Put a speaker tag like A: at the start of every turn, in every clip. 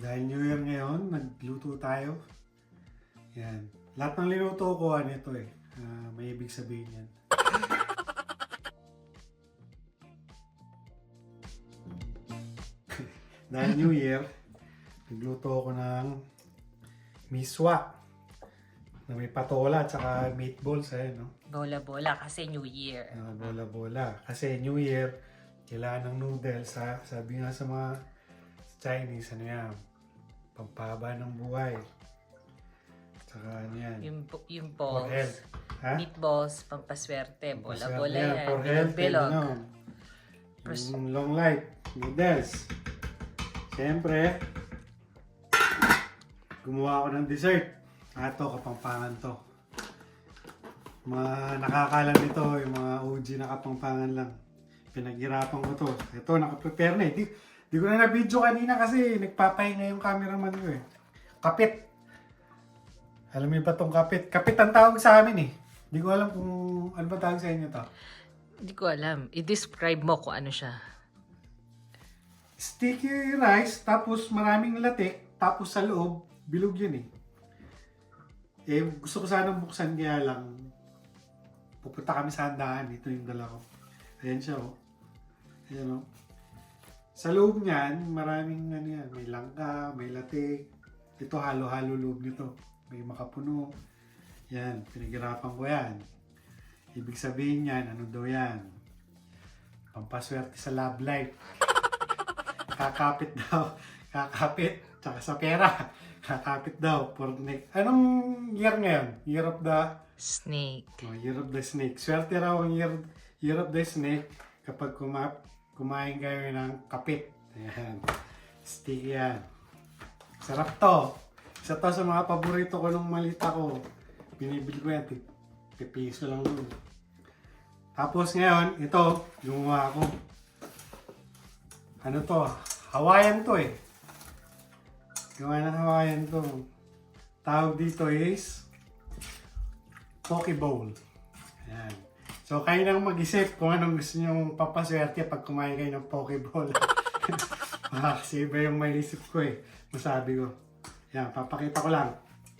A: Dahil New Year ngayon, nagluto tayo. Yan. Lahat ng linuto ko, ano ito eh. Ah, may ibig sabihin yan. Dahil New Year, nagluto ako ng miswa na may patola at saka meatballs eh, no?
B: Bola-bola kasi New Year.
A: Ah, bola-bola. Kasi New Year, kailangan ng noodles ha. Sabi nga sa mga Chinese, ano yan, pampaba ng buhay. Tsaka ano yan,
B: Yung, po- yung
A: for
B: balls.
A: health. Ha?
B: Meatballs, pampaswerte. Bola-bola
A: Masarap
B: yan.
A: For health, and
B: Bilog-bilog.
A: ano,
B: Pers-
A: yung long life, noodles. Siyempre, gumawa ako ng dessert. Ah, to, kapampangan to. Mga nakakalam nito, yung mga OG na kapampangan lang. Pinaghirapan ko to. Ito, nakaprepare na eh. Di, di ko na na-video kanina kasi nagpapahinga yung cameraman ko eh. Kapit. Alam mo ba tong kapit? Kapit ang tawag sa amin eh. Di ko alam kung ano ba tawag sa inyo to.
B: Hindi ko alam. I-describe mo kung ano siya.
A: Sticky rice, tapos maraming latik, tapos sa loob, bilog yun eh. Eh, gusto ko sanang buksan kaya lang, pupunta kami sa handaan, ito yung dala ko. Ayan siya oh. Ayan oh. Sa loob niyan, maraming ano yan, may langka, may latik. Ito halo-halo loob nito. May makapuno. Yan, pinaghirapan ko yan. Ibig sabihin yan, ano daw yan? Pampaswerte sa love life. Kakapit daw. Kakapit. Tsaka sa pera. Kakapit daw. For next. Anong year ngayon? Year of the...
B: Snake.
A: Oh, year of the snake. Swerte raw ang year, year of the snake kapag kuma, kumain kayo ng kapit. Ayan. Sticky yan. Sarap to. Isa to sa mga paborito ko nung malita ko. Binibili ko yan. pi- Pipiso lang dun. Tapos ngayon, ito, gumawa ko. Ano to? Hawaiian to eh. Gawa ng Hawaiian to. Tawag dito is Poke Bowl. Ayan. So, kayo nang mag-isip kung anong gusto nyo papaswerte pag kumain kayo ng Poke Bowl. ah, kasi iba yung maisip ko eh. Masabi ko. Yan, papakita ko lang.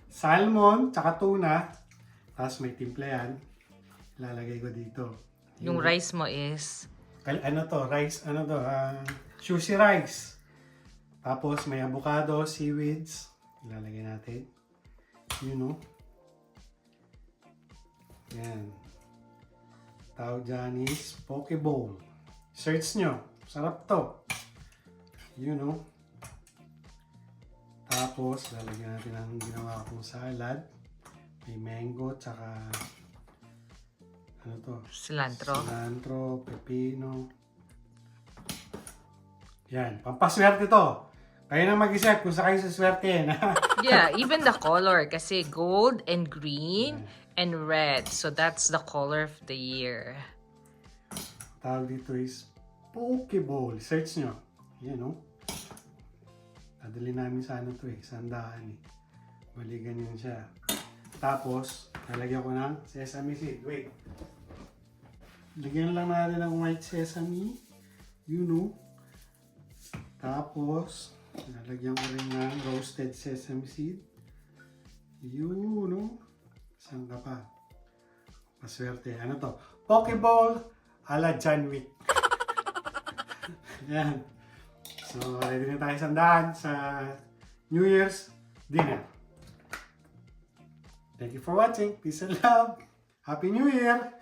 A: Salmon, tsaka tuna. Tapos may timpla yan. Ilalagay ko dito.
B: Yung rice mo is
A: ano to, rice, ano to, ah, sushi rice. Tapos may avocado, seaweeds. Ilalagay natin. You know. Yan. Tawag dyan is poke bowl. Search nyo. Sarap to. You know. Tapos, lalagyan natin ang ginawa kong salad. May mango, tsaka ano to,
B: cilantro.
A: Cilantro, pepino. Yan, pampaswerte to. Kayo na mag-isip kung sa kayo saswerte.
B: Yeah, even the color. Kasi gold and green and red. So that's the color of the year.
A: Tawag dito is Pokeball. Search nyo. Yan o. Dadali namin sa ano eh. Sandaan eh. Bali ganyan siya. Tapos, lalagyan ko ng sesame seed. Wait. Lagyan lang natin ng white sesame. You know. Tapos, lalagyan ko rin ng roasted sesame seed. You know. Saan ka pa? Paswerte. Ano to? Pokeball ala John Wick. Yan. So, ready na tayo sandaan sa New Year's dinner. Thank you for watching. Peace and love. Happy New Year!